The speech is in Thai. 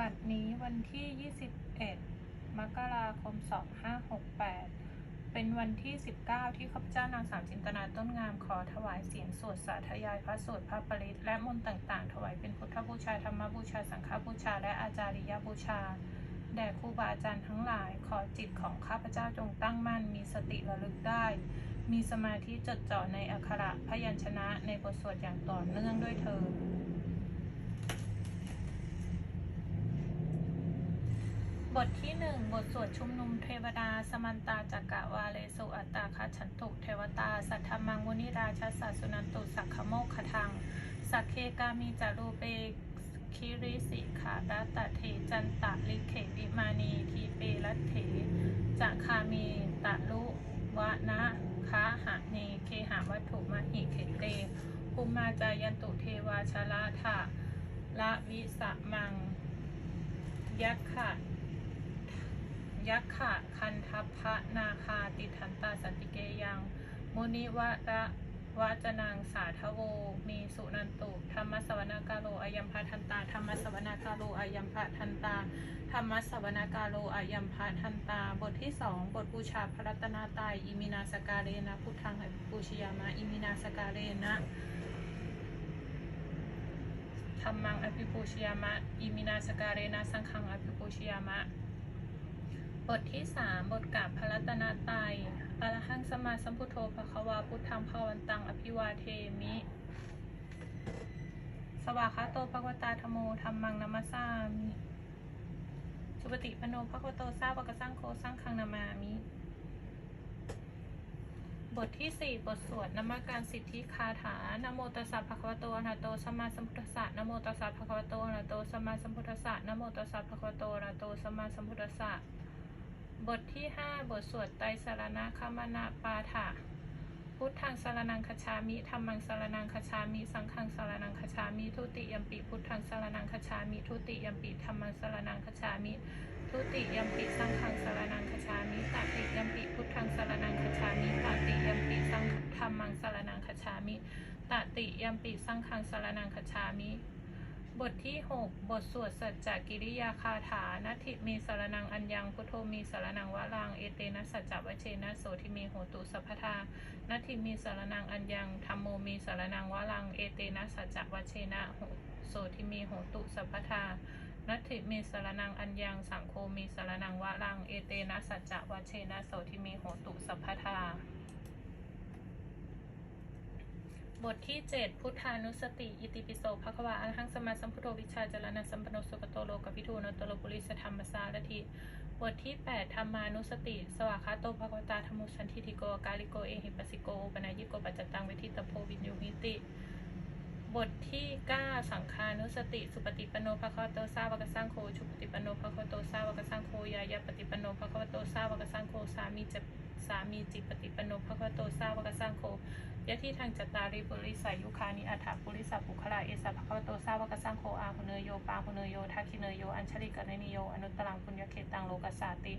บัดนี้วันที่ 21 มกราคม 2568 เป็นวันที่ 19 ที่ข้าพเจ้านางสาวจินตนาต้นงามขอถวายเสียงสวดสาธยายพระสวดพระปริตและมนต์ต่างๆ ถวายเป็นพุทธบูชาธรรมบูชา สังฆบูชา และอาจาริยบูชา แด่ครูบาอาจารย์ทั้งหลาย ขอจิตของข้าพเจ้าจงตั้งมั่น มีสติระลึกได้ มีสมาธิจดจ่อในอักขระพยัญชนะในบทสวดอย่างต่อเนื่องด้วยเธอ บทที่หนึ่งบทสวดชุมนุมเทวดา สมันตาจักกะวาเลสุอัตตาคาฉันตุเทวตา สัทธมังมุนิราชสสะสุนันตุสักขโมคขทัง สักเคกามีจารูเปคิริสิขาดัตะเทจันตะลิเขวิมานีทีเปรัตเถจักคามีตะลุวะนะคะหะเนเคหาวัตถุมหิเขเตภูมิมาจายันตุเทวาชละทะละวิสะมังยักขะ ยักขะคันทัพพะนาคาติทันตาสันติเกยัง มุนิวะระวะจนังสาทโว มีสุนันตุ ธรรมสวนากาโลอายัมพะทันตา ธรรมสวนากาโลอายัมพะทันตา ธรรมสวนากาโลอายัมพะทันตา บทที่สองบทบูชาพระรัตนาตรัยอิมินาสกาเรนะ พุทธังอภิปูชยามะ อิมินาสกาเรนะธรรมังอภิปูชยามะ อิมินาสกาเรนะ สังฆังอภิปูชยามะ บทที่สามบทกาบพระรัตนตรัยอรหังสมาสัมพุทโธภควาพุทธังภาวันตัง อภิวาเทมิ สวากขาโตภควตาธโมธรรมังนัมมสสามิสุปฏิปโนภควโตสาวกสังโฆสังฆังนามามิ บทที่สี่บทสวดนมการสิทธิคาถานะโมตัสสะภะคะวโตอะรหโตสัมมาสัมพุทธัสสะนะโมตัสสะภะคะวโตอะรหโตสัมมาสัมพุทธัสสะนะโมตัสสะภะคะวโตอะรหโตสัมมาสัมพุทธัสสะ บทที่ห้าบทสวดไตรสรณคมนาปาถะพุทธังสารนังคชามิธรรมังสารนังคชามิ สังฆังสารนังคชามิ ทุติยมปิพุทธังสารนังคชามิ ทุติยมปิธรรมังสารนังคชามิ ทุติยมปิสังฆังสารนังคชามิตติยมปิพุทธังสารนังคชามิตติยมปิสังธรรมังสารนังคชามิตติยมปิสังฆังสารนังคชามิ บทที่ 6 บทสวดสัจจกิริยาคาถานัตถิมีสารนังอัญญังพุทโธมีสารนังวะลัง เอเตนะสัจจวเชนะโสทิมีโหตุสัพพทานัตถิมีสารนังอัญญังธรรมโมมีสารนังวะลัง เอเตนะสัจจวเชนะโสทิมีโหตุสัพพทานัตถิมีสารนังอัญญังสังโฆมีสารนังวะลัง เอเตนะสัจจวเชนะโสทิมีโหตุสัพพทา บทที่ 7 พุทธานุสติ อิติปิโสภควาอรหังสมาสัมพุทโธวิชาจรณะสัมปนโนสุกโตโลกพิทูนตโลปุริสธรรมสารถิบทที่ 8 ธรรมานุสติ สวากาโตภควตาธรรมุชันทิติโกกาลิโกเอหิปัสสิโกปนายิโกปัจจตังเวทิตโพวินยูหิติ บทที่ 9 สังคานุสติ สุปฏิปโนภควโตสาวกสังโฆชุปฏิปโนภควโตสาวกสังโฆยายาปฏิปโนภควโตสาวกสังโฆสามีจะ สามีจิปฏิปโนภควโตสาวกสังโฆยะที่ทางจตาริปุริสายุคานิอัฏฐปุริสัพปุคละเอสะภะคะวโตสาวกสังโฆอาหุเนโยปาหุเนโยทักขิเนโยอัญชลิกะเนนิโยอนุตตรังปุญญเขตังโลกัสสาติ